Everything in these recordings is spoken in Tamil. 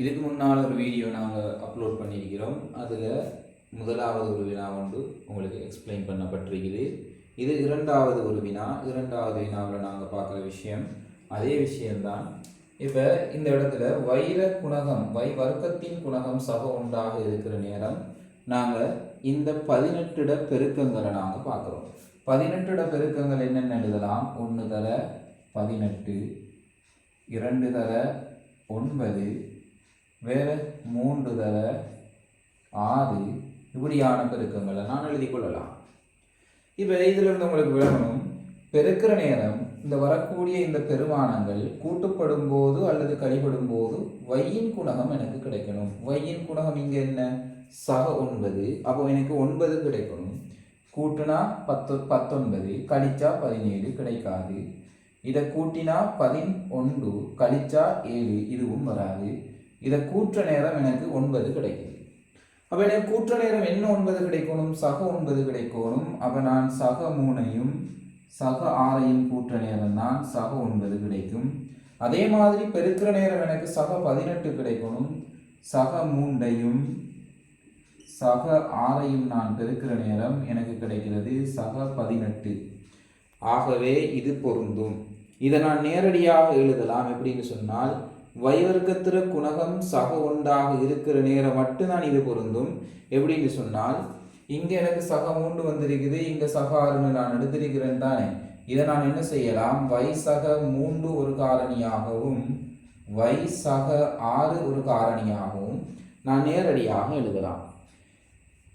இதுக்கு முன்னால் ஒரு வீடியோ நாங்கள் அப்லோட் பண்ணியிருக்கிறோம். அதில் முதலாவது ஒரு வினா ஒன்று உங்களுக்கு எக்ஸ்பிளைன் பண்ணப்பட்டிருக்குது. இது இரண்டாவது ஒரு வினா. இரண்டாவது வினாவில் நாங்கள் பார்க்குற விஷயம் அதே விஷயம்தான். இப்போ இந்த இடத்துல வைர குணகம் வை வர்க்கத்தின் குணகம் சக உண்டாக இருக்கிற நேரம் நாங்கள் இந்த பதினெட்டுட பெருக்கங்களை நாங்கள் பார்க்குறோம். பதினெட்டுட பெருக்கங்கள் என்னென்ன எழுதலாம். ஒன்று தர பதினெட்டு இரண்டு தர ஒன்பது வேறு மூன்று தர ஆறு இப்படியான பெருக்கங்களை நான் எழுதி கொள்ளலாம். இப்போ இதிலிருந்து உங்களுக்கு விளங்கணும் பெருக்கிற நேரம் இந்த வரக்கூடிய இந்த பெருமானங்கள் கூட்டுப்படும் போது அல்லது கழிபடும் போது வையின் குணகம் எனக்கு கிடைக்கணும். வையின் குணகம் இங்கே என்ன? சக ஒன்பது. அப்போ எனக்கு ஒன்பது கிடைக்கணும். கூட்டுனா பத்து பத்தொன்பது கழிச்சா பதினேழு கிடைக்காது. இதை கூட்டினா பதினொன்று கழிச்சா ஏழு இதுவும் வராது. இதை கூற்ற நேரம் எனக்கு ஒன்பது கிடைக்குது அப்போ எனக்கு கூற்ற நேரம் என்ன ஒன்பது கிடைக்கணும்? சக ஒன்பது கிடைக்கணும். அப்போ நான் சக மூணையும் சக ஆறையும் கூற்ற நேரம் தான் சக ஒன்பது கிடைக்கும். அதே மாதிரி பெருக்கிற நேரம் எனக்கு சக பதினெட்டு கிடைக்கணும். சக மூன்றையும் சக ஆறையும் நான் பெருக்கிற நேரம் எனக்கு கிடைக்கிறது சக பதினெட்டு. ஆகவே இது பொருந்தும். இதை நான் நேரடியாக எழுதலாம். எப்படின்னு சொன்னால் வைவர்க்கத்திர குணகம் சக ஒன்றாக இருக்கிற நேரம் மட்டும்தான் இது பொருந்தும். எப்படின்னு சொன்னால் இங்கே எனக்கு சக மூன்று வந்திருக்குது இங்கே சக ஆறுன்னு நான் எடுத்திருக்கிறேன் தானே. இதை நான் என்ன செய்யலாம்? வை மூன்று ஒரு காரணியாகவும் வைசக ஆறு ஒரு காரணியாகவும் நான் நேரடியாக எழுதலாம்.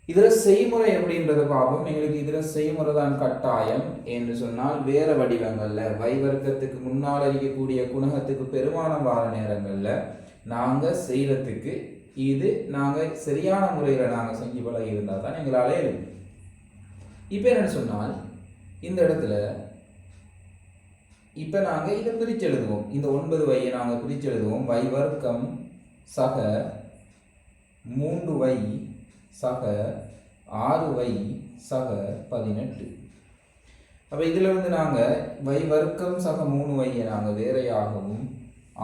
இதில் செய்முறை அப்படின்றத பார்ப்போம் எங்களுக்கு இதில் செய்முறை தான் கட்டாயம் என்று சொன்னால் வேற வடிவங்களில் வைவர்க்கத்துக்கு முன்னால் இருக்கக்கூடிய குணகத்துக்கு பெருமானம் வார நேரங்களில் நாங்கள் செய்கிறதுக்கு இது நாங்கள் சரியான முறையில் நாங்கள் செஞ்சு பழகி இருந்தால் தான் எங்களால் இருக்கும் இப்போ என்ன சொன்னால் இந்த இடத்துல இப்போ நாங்கள் இதை பிரித்து எழுதுவோம். இந்த ஒன்பது வையை நாங்கள் பிரித்து எழுதுவோம். வைவர்க்கம் சக மூன்று வை சக ஆறு வை சக பதினெட்டு. அப்போ இதில் வந்து நாங்கள் வை வர்க்கம் சக மூணு வையை நாங்கள் வேறையாகவும்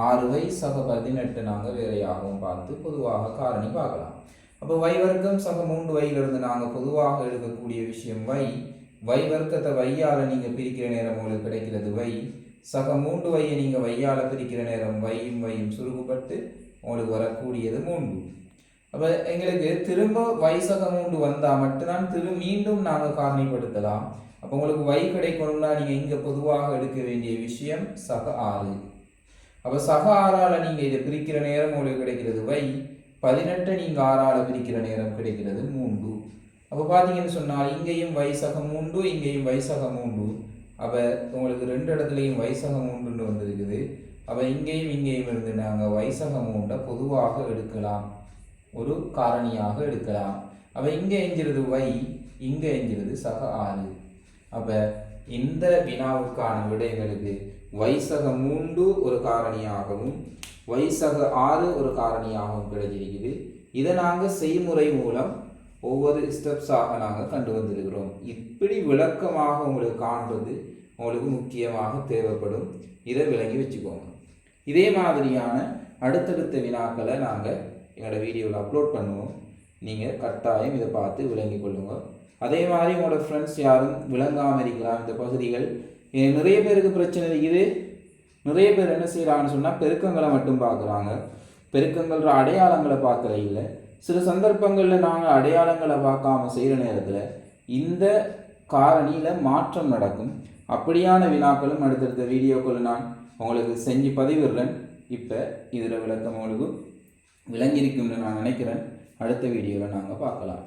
ஆறு வை சக பதினெட்டு நாங்கள் வேறையாகவும் பார்த்து பொதுவாக காரணி பார்க்கலாம். அப்போ வை வர்க்கம் சக மூன்று வையிலிருந்து நாங்கள் பொதுவாக எடுக்கக்கூடிய விஷயம் வை. வை வர்க்கத்தை வையால் நீங்கள் பிரிக்கிற நேரம் உங்களுக்கு கிடைக்கிறது வை. சக மூன்று வையை நீங்கள் வையால் பிரிக்கிற நேரம் வையும் வையும் சுருகுப்பட்டு உங்களுக்கு வரக்கூடியது மூன்று. அப்போ எங்களுக்கு திரும்ப வைசக மூன்று வந்தால் மட்டும்தான் திரு மீண்டும் நாங்கள் காரணிப்படுத்தலாம். அப்போ உங்களுக்கு வை கிடைக்கணும்னா நீங்கள் இங்கே பொதுவாக எடுக்க வேண்டிய விஷயம் சக ஆறு. அப்போ சக ஆறால் நீங்கள் இதை பிரிக்கிற நேரம் உங்களுக்கு கிடைக்கிறது வை. பதினெட்டை நீங்கள் ஆறால் பிரிக்கிற நேரம் கிடைக்கிறது மூன்று. அப்போ பார்த்தீங்கன்னு சொன்னால் இங்கேயும் வைசகம் உண்டு இங்கேயும் வைசகம் உண்டு. அப்போ உங்களுக்கு ரெண்டு இடத்துலையும் வைசகம் உண்டுன்னு வந்திருக்குது. அப்போ இங்கேயும் இங்கேயும் இருந்து நாங்கள் வைசக உண்டை பொதுவாக எடுக்கலாம். ஒரு காரணியாக எடுக்கலாம். அப்போ இங்கே எஞ்சிறது வை இங்கே எஞ்சிறது சக ஆறு. அப்போ இந்த வினாவுக்கான விடைகளுக்கு வைசக மூன்று ஒரு காரணியாகவும் வைசக ஆறு ஒரு காரணியாகவும் கிடைச்சிருக்குது இதை நாங்கள் செய்முறை மூலம் ஒவ்வொரு ஸ்டெப்ஸாக நாங்கள் கண்டு வந்திருக்கிறோம். இப்படி விளக்கமாக உங்களுக்கு காண்பது உங்களுக்கு முக்கியமாக தேவைப்படும். இதை விளங்கி வச்சுக்கோங்க. இதே மாதிரியான அடுத்தடுத்த வினாக்களை நாங்கள் என்னோடய வீடியோவில் அப்லோட் பண்ணுவோம். நீங்கள் கட்டாயம் இதை பார்த்து விளங்கி கொள்ளுங்கள் அதே மாதிரி உங்களோட ஃப்ரெண்ட்ஸ் யாரும் விளங்காமல் இருக்கலாம். இந்த பகுதிகள் ஏன் நிறைய பேருக்கு பிரச்சனை இருக்குது. நிறைய பேர் என்ன செய்கிறாங்கன்னு சொன்னால் பெருக்கங்களை மட்டும் பார்க்குறாங்க. பெருக்கங்கள அடையாளங்களை பார்க்கல இல்லை. சில சந்தர்ப்பங்களில் நாங்கள் அடையாளங்களை பார்க்காம செய்கிற நேரத்தில் இந்த காரணியில் மாற்றம் நடக்கும். அப்படியான வினாக்களும் அடுத்தடுத்த வீடியோக்கள் நான் உங்களுக்கு செஞ்சு பதிவிடுறேன். இப்போ இதில் விளக்கம் உங்களுக்கு விளங்கியிருக்கும்னு நான் நினைக்கிறேன். அடுத்த வீடியோவில் நாங்கள் பார்க்கலாம்.